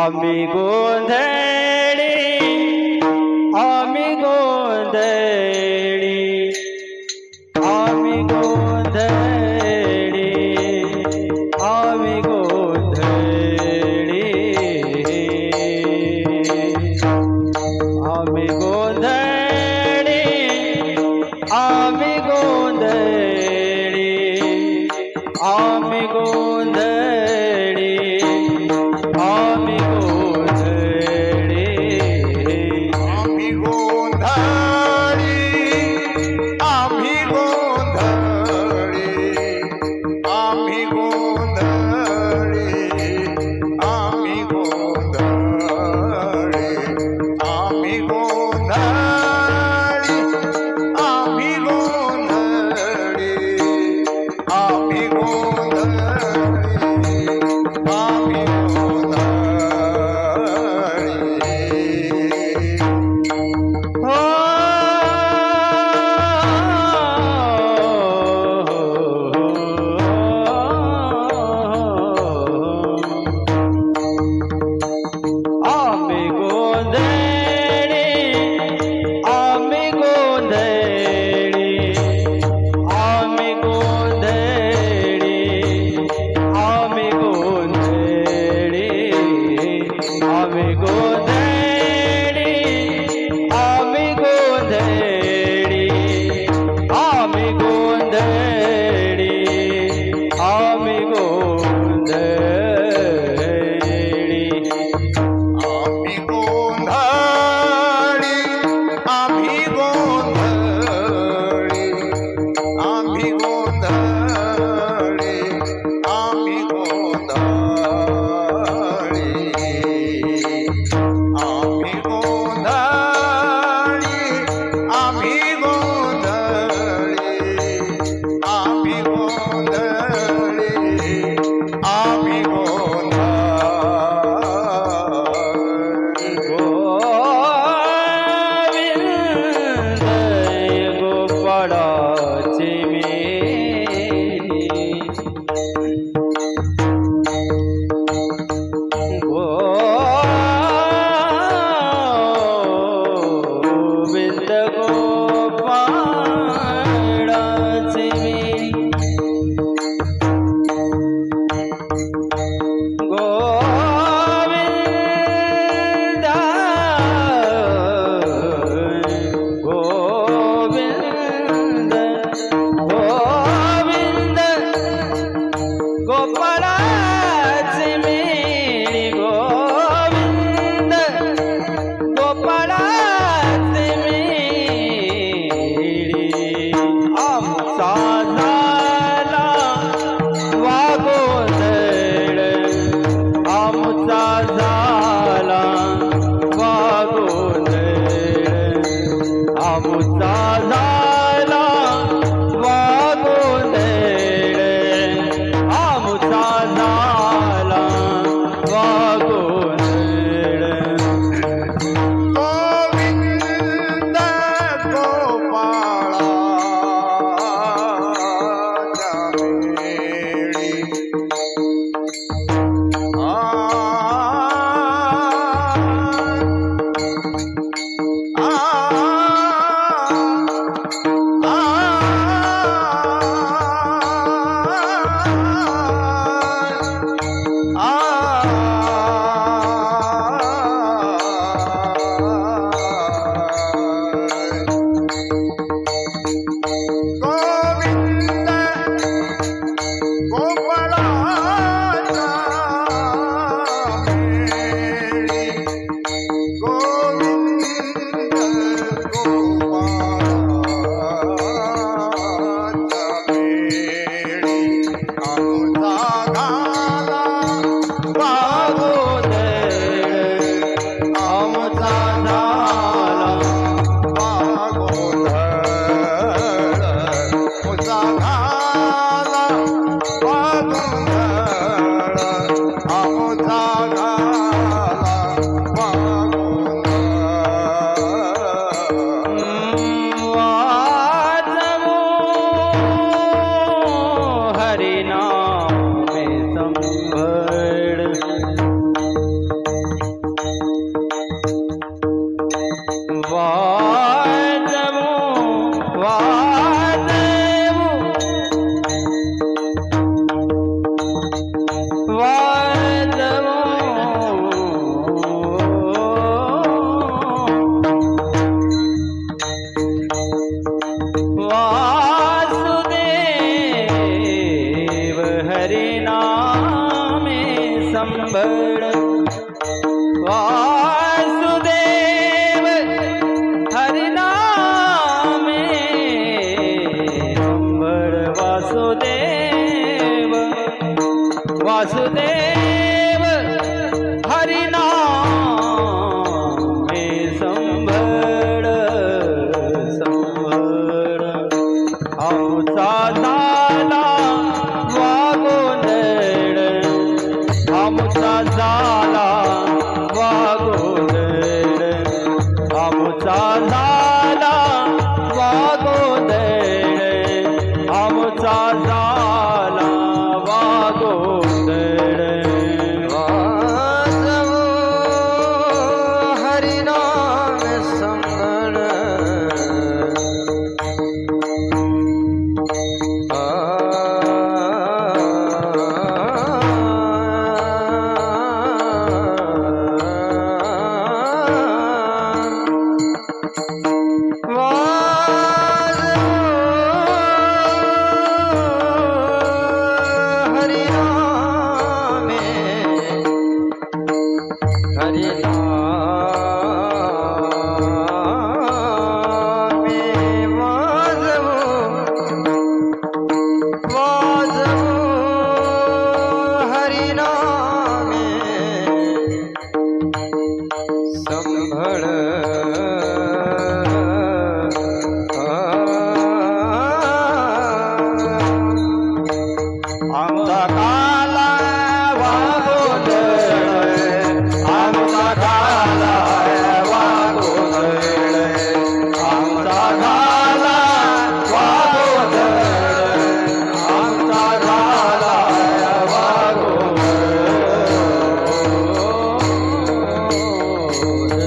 আমি গোধড়ি আ day. हरिना संबळ वासुदेव हरिनामे। संबळ वासुदेव। वासुदेव हरिनामे। संबळ संबळ। आमचा झाला